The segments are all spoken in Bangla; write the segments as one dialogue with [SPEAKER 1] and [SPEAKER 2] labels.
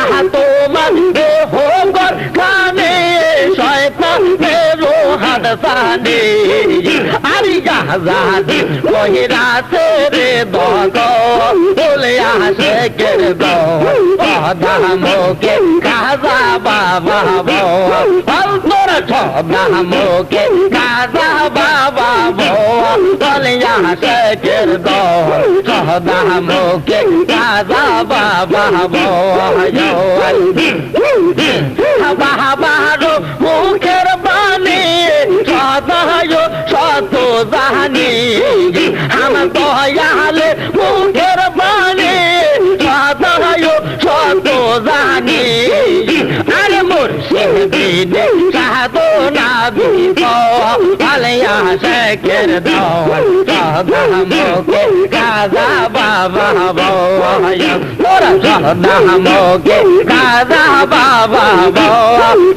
[SPEAKER 1] আহা তোমার হোগর খানে শয়তান রোহাদ সানে আরি গাজাদি কহিরাতে রে দগ, বলে আসে কে দো পদা মোকে কাজা বাবা বো তোর ছদা মোকে কাজা বাবা বলে আসে কে দো সদা মোকে কাজা বাবা বো জানি আমার দয়ালে মুখের বাণী সদায় সত জানি। আরে মুর্শিদিন সাধু নাবিক আলিয়া শেখের দল সদা মুখে কাজা বাবা তোরা সদা মুখে কাজা বাবা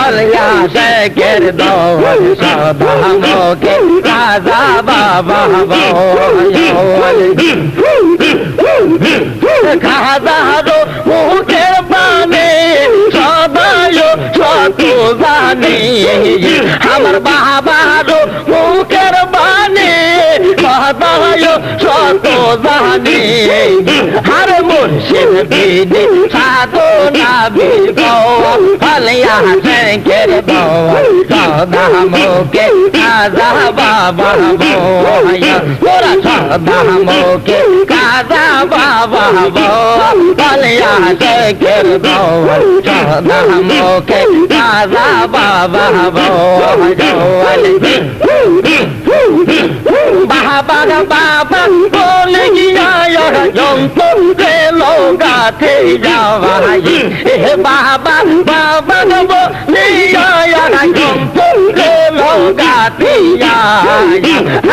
[SPEAKER 1] আলিয়া শেখের দল সদা মুখে কাজা বাবা খাদারো মুখের পানে সদায় সত জানি আমার বাবারো মুখের বানে সদায় সত জানি আর মুর্শিদ দিনে সাধু নাবি আলিয়া শেখের সদা মুখে কাজা বাবা তোরা সদা মুখে কাজা বাবা আলিয়া শেখের সদা মুখে কাজা বাবা বাবা বাবা বলে গিয়া যন্ত্রে লোগাতে যাওয়াই হে বাবা বাবা বলে যন্ত্রে লোগাতে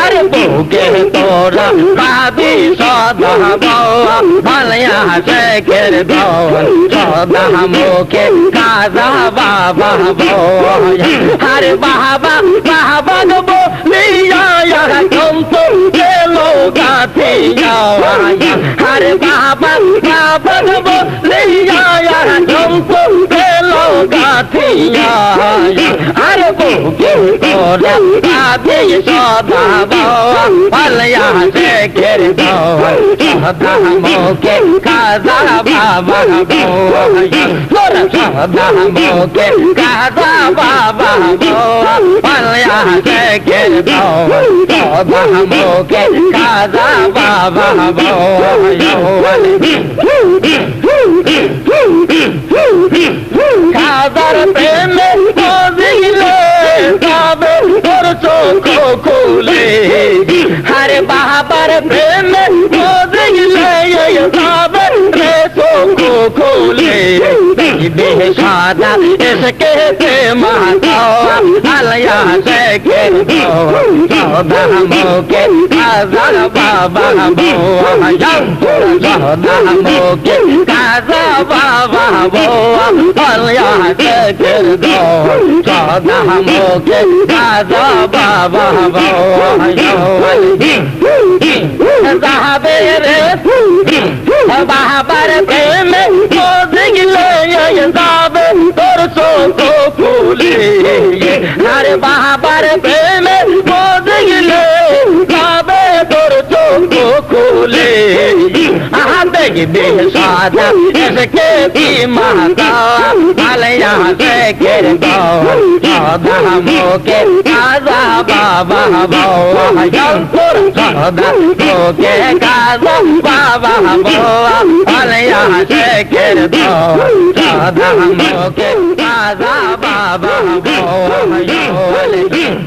[SPEAKER 1] আরে বুকে তোরা পাবি সদা ভালিয়া শেখের দল সদা মুখে কাজা বাবা আরে বাবা বাবা বলে যন্ত্রে লোগাতে আরে বাবা বাবা বলে যন্ত্রে লোগাতে আরে বুকে তোরা পাবি সদা ভালিয়া শেখের দল সদা মুখে কাজা বাবা তোরা সদা মুখে কাজা বাবা পালিয়া শেখের দল সদা মুখে কাজা বাবা কাদার প্রেমে বদিলে তবে তোর চোখ খুলে আরে বাবার প্রেমে বদিলে তবে রে চোখ খুলে দেহ সাদা এসকে শেখে সদা মুখে কাজার বাবা সদা মুখে কাজা বাবা আলয়া শেখে সদা মুখে কাজা বাবা যাবে রে বাবার প্রেমে বদলে যাবে তোর চোখ ফুলে আরে বাবার প্রেমে বদলে যাবে তোর চোখ খুলে আহা দেখবে সাদা এসকে কি মাতা আলয়া শেখের সদা মুখে কাজা বাবা তোর সদা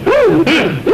[SPEAKER 1] মুখে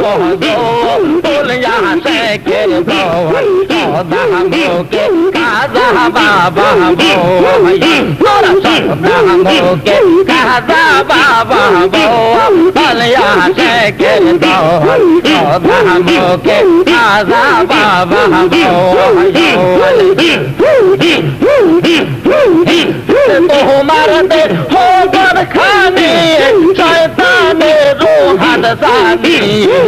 [SPEAKER 1] তাহার গজ বলিয়া সে কে সদা মোকে কাজা বাবা তোরা সদা মোকে কাজা বাবা বলিয়া সে কে সদা মোকে কাজা বাবা তোমার দে হোবার খানে শয়তানে রোহাদ সানি আরে তোমার দে হোবার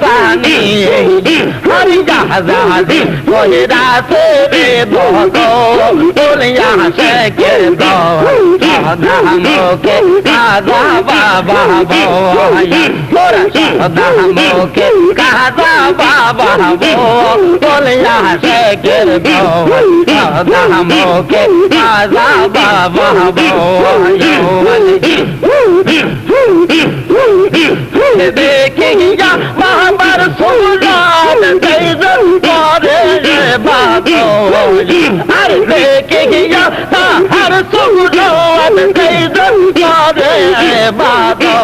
[SPEAKER 1] সানি হরি জাহাজি কোই রাতে রে ভগো বলিয়া সে কে দো সদা মোকে কাজা বাবা তোরা সদা মোকে কাজা বাবা বলিয়া সে কে দো সদা বাবা আর দেখিয়া বাবা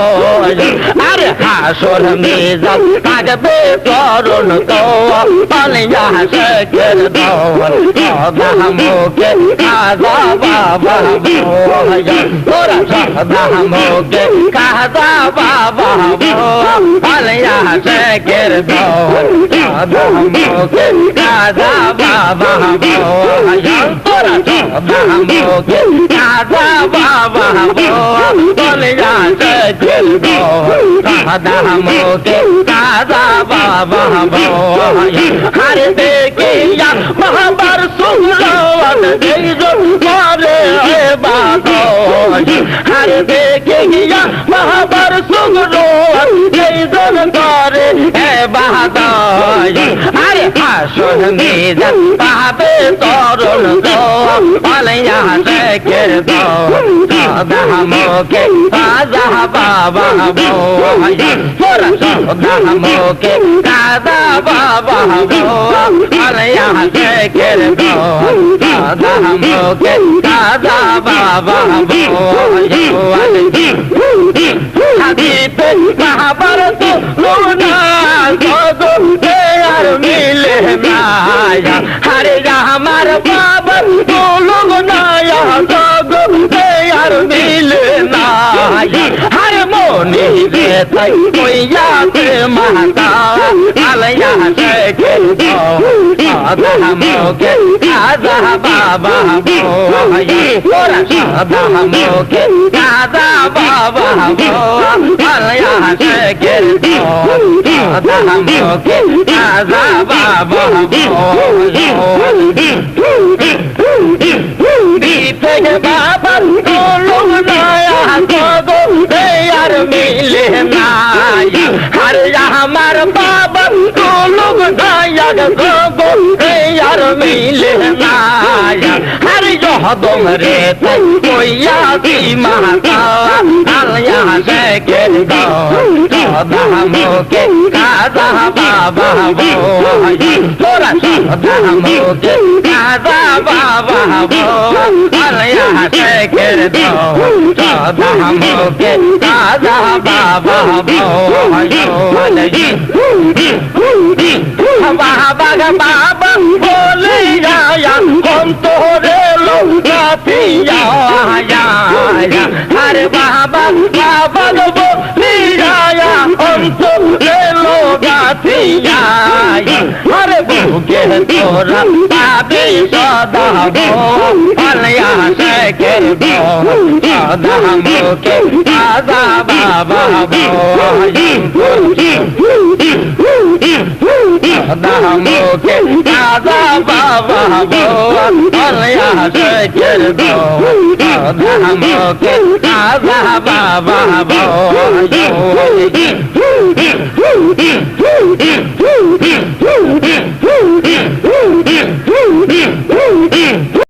[SPEAKER 1] আরে হাসর মেজাল কাজবে করুন তো। পালিয়া শেখের দৌল, সদা মোকে কাজা বাবা তোরা সদা কাজা বাবা পালিয়া শেখের দৌল, সদা মোকে কাজা বাবা তোরা সদা মোকে কাজা বাবা পালিয়া শেখের দৌল সদা মোকে কাজা বাবা হর দেখিয়া মহাবার সুন্দর হর দেখিয়া মহাবার সুন্দর করে বাবা আরে হাসন মেজান পাবে তরুণ গো পালিয়া শেখে দো সদা মোকে কাজা বাবা তোরা সদা মোকে কাজা বাবা পালিয়া শেখে দো সদা মোকে কাজা বাবা হাদিপে কাহাবার তো লোনা গো আর মিলে মায়া হরে আমার রে তাই কইয়া তে মাতা আলয়া শেখে দো সাদা মোকে কাজা বাবা তোরা সাদা মোকে কাজা বাবা আলয়া শেখে দো সাদা মোকে কাজা বাবা থেকে বাবা তোলো নয়া গো আর মিলে নায়া আর আমার বাবা তোলো নয়া গো আর মিলে নায়া আর যহদম রে কইয়া দি মাতা আলয়া শেখে দো সদা মোকে কাজা বাবা তোরা সদা মোকে কাজা বাবা আলয়া শেখে দো সদা মোকে কাজা বাবা বাবা বাবা বলে যায়া হম তোরে লোকা পিয়া আরে বাবা বাবা বলে যায়া হম তোরে লোকা পিয়া আরে বুকে তোরা পাবি সদা গো আলয়া সে শেখের সাদা মুখে সাদা বাবা সাদা মুখে সাদা বাবা বলিয়া শেখের সাদা মুখে সাদা বাবা